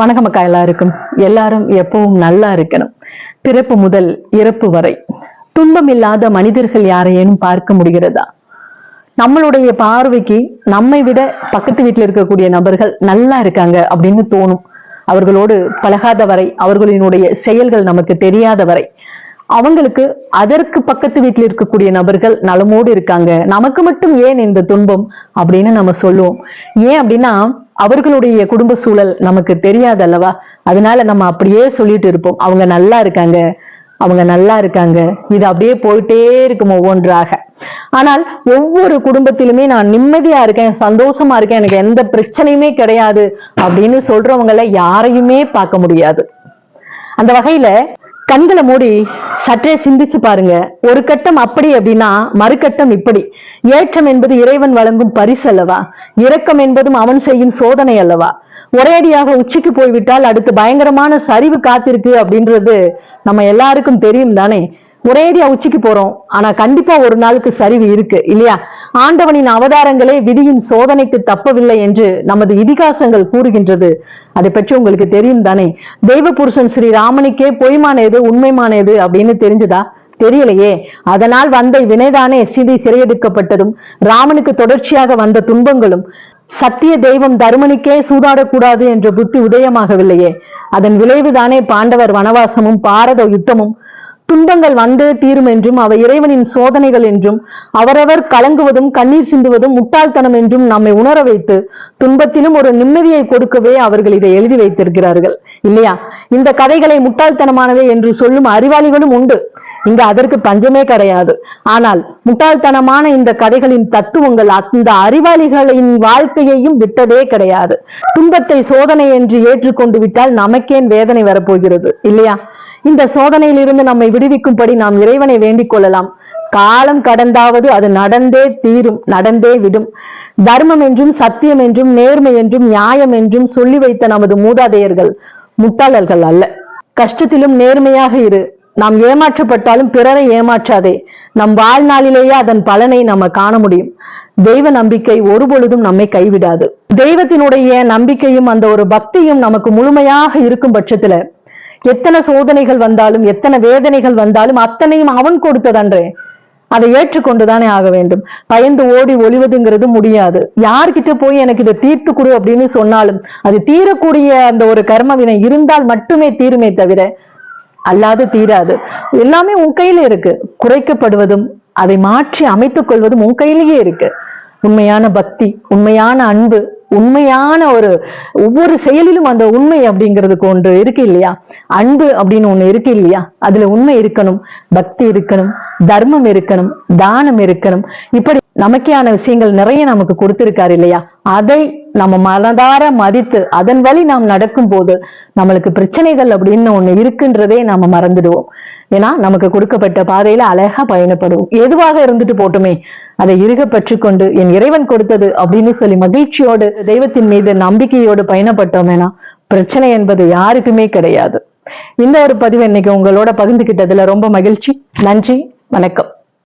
வணக்கம் அக்கா எல்லாருக்கும். எல்லாரும் எப்பவும் நல்லா இருக்கணும். பிறப்பு முதல் இறப்பு வரை. துன்பம் இல்லாத மனிதர்கள் யாரையேனும் பார்க்க முடிகிறதா? நம்மளுடைய பார்வைக்கு நம்மை விட பக்கத்து வீட்டில் இருக்கக்கூடிய நபர்கள் நல்லா இருக்காங்க அப்படின்னு தோணும். அவர்களோடு பழகாத வரை அவர்களினுடைய செயல்கள் நமக்கு தெரியாத வரை. அவங்களுக்கு அதற்கு பக்கத்து வீட்டில் இருக்கக்கூடிய நபர்கள் நலமோடு இருக்காங்க. நமக்கு மட்டும் ஏன் இந்த துன்பம் அப்படின்னு நம்ம சொல்லுவோம். ஏன் அப்படின்னா அவர்களுடைய குடும்ப சூழல் நமக்கு தெரியாது அல்லவா அதனால நம்ம அப்படியே சொல்லிட்டு இருப்போம். அவங்க நல்லா இருக்காங்க அவங்க நல்லா இருக்காங்க. இது அப்படியே போயிட்டே இருக்கும் ஒவ்வொன்றாக. ஆனால் ஒவ்வொரு குடும்பத்திலுமே நான் நிம்மதியா இருக்கேன் சந்தோஷமா இருக்கேன் எனக்கு எந்த பிரச்சனையுமே கிடையாது அப்படின்னு சொல்றவங்கள யாரையுமே பார்க்க முடியாது. அந்த வகையில கண்களை மூடி சற்றே சிந்திச்சு பாருங்க. ஒரு கட்டம் அப்படி அப்படின்னா மறுகட்டம் இப்படி. ஏற்றம் என்பது இறைவன் வழங்கும் பரிசு அல்லவா? இரக்கம் என்பதும் அவன் செய்யும் சோதனை அல்லவா? ஒரேடியாக உச்சிக்கு போய்விட்டால் அடுத்து பயங்கரமான சரிவு காத்திருக்கு அப்படின்றது நம்ம எல்லாருக்கும் தெரியும் தானே? ஒரேடியா உச்சிக்கு போறோம். ஆனா கண்டிப்பா ஒரு நாளுக்கு சரிவு இருக்கு. இல்லையா? ஆண்டவனின் அவதாரங்களே விதியின் சோதனைக்கு தப்பவில்லை என்று நமது இதிகாசங்கள் கூறுகின்றது. அதை பற்றி உங்களுக்கு தெரியும் தானே? தெய்வ புருஷன் ஸ்ரீ ராமனுக்கே பொய்மான எது உண்மைமான எது அப்படின்னு தெரிஞ்சுதா? தெரியலையே. அதனால் வந்த வினைதானே சிதி சிறையெடுக்கப்பட்டதும் ராமனுக்கு தொடர்ச்சியாக வந்த துன்பங்களும் சத்திய தெய்வம் தருமனுக்கே சூதாடக்கூடாது என்ற புத்தி உதயமாகவில்லையே. அதன் விளைவுதானே பாண்டவர் வனவாசமும் பாரத யுத்தமும் துன்பங்கள் வந்தே தீரும் என்றும் அவை இறைவனின் சோதனைகள் என்றும் அவரவர் கலங்குவதும் கண்ணீர் சிந்துவதும் முட்டாள்தனம் என்றும் நம்மை உணர வைத்து துன்பத்திலும் ஒரு நிம்மதியை கொடுக்கவே அவர்கள் இதை எழுதி வைத்திருக்கிறார்கள். இல்லையா? இந்த கதைகளை முட்டாள்தனமானவை என்று சொல்லும் அறிவாளிகளும் உண்டு. இங்க அதற்கு பஞ்சமே கிடையாது. ஆனால் முட்டாள்தனமான இந்த கதைகளின் தத்துவங்கள் அந்த அறிவாளிகளின் வாழ்க்கையையும் விட்டதே கிடையாது. துன்பத்தை சோதனை என்று ஏற்றுக்கொண்டு விட்டால் நமக்கேன் வேதனை வரப்போகிறது. இல்லையா? இந்த சோதனையிலிருந்து நம்மை விடுவிக்கும்படி நாம் இறைவனை வேண்டிக் கொள்ளலாம். காலம் கடந்தாவது அது நடந்தே தீரும் நடந்தே விடும். தர்மம் என்றும் சத்தியம் என்றும் நேர்மை என்றும் நியாயம் என்றும் சொல்லி வைத்த நமது மூதாதையர்கள் முட்டாளர்கள் அல்ல. கஷ்டத்திலும் நேர்மையாக இரு. நாம் ஏமாற்றப்பட்டாலும் பிறரை ஏமாற்றாதே. நம் வாழ்நாளிலேயே அதன் பலனை நம்ம காண முடியும். தெய்வ நம்பிக்கை ஒரு பொழுதும் நம்மை கைவிடாது. தெய்வத்தினுடைய நம்பிக்கையும் அந்த ஒரு பக்தியும் நமக்கு முழுமையாக இருக்கும் பட்சத்துல எத்தனை சோதனைகள் வந்தாலும் எத்தனை வேதனைகள் வந்தாலும் அத்தனையும் அவன் கொடுத்ததன்றே. அதை ஏற்றுக்கொண்டுதானே ஆக வேண்டும். பயந்து ஓடி ஒளிவதுங்கிறது முடியாது. யார்கிட்ட போய் எனக்கு இதை தீர்த்து கொடு அப்படின்னு சொன்னாலும் அது தீரக்கூடிய அந்த ஒரு கர்மவினை இருந்தால் மட்டுமே தீருமே தவிர அல்லாது தீராது. எல்லாமே உன் கையில இருக்கு. குறைக்கப்படுவதும் அதை மாற்றி அமைத்துக் கொள்வதும் உன் கையிலேயே இருக்கு. உண்மையான பக்தி உண்மையான அன்பு உண்மையான ஒரு ஒவ்வொரு செயலிலும் அந்த உண்மை அப்படிங்கிறதுக்கு ஒன்று இருக்கு இல்லையா? அன்பு அப்படின்னு ஒண்ணு இருக்கு இல்லையா? அதுல உண்மை இருக்கணும் பக்தி இருக்கணும் தர்மம் இருக்கணும் தானம் இருக்கணும். இப்படி நமக்கான விஷயங்கள் நிறைய நமக்கு கொடுத்திருக்காரு இல்லையா? அதை நம்ம மனதார மதித்து அதன் வழி நாம் நடக்கும் போது நம்மளுக்கு பிரச்சனைகள் அப்படின்னு ஒண்ணு இருக்குன்றதே நாம மறந்துடுவோம். ஏன்னா நமக்கு கொடுக்கப்பட்ட பாதையில அழகா பயணப்படுவோம். எதுவாக இருந்துட்டு போட்டுமே அதை இறுக கொண்டு என் இறைவன் கொடுத்தது அப்படின்னு சொல்லி மகிழ்ச்சியோடு தெய்வத்தின் மீது நம்பிக்கையோடு பயணப்பட்டோமேனா பிரச்சனை என்பது யாருக்குமே கிடையாது. இந்த ஒரு பதிவு இன்னைக்கு உங்களோட பகிர்ந்துகிட்டதுல ரொம்ப மகிழ்ச்சி. நன்றி. வணக்கம்.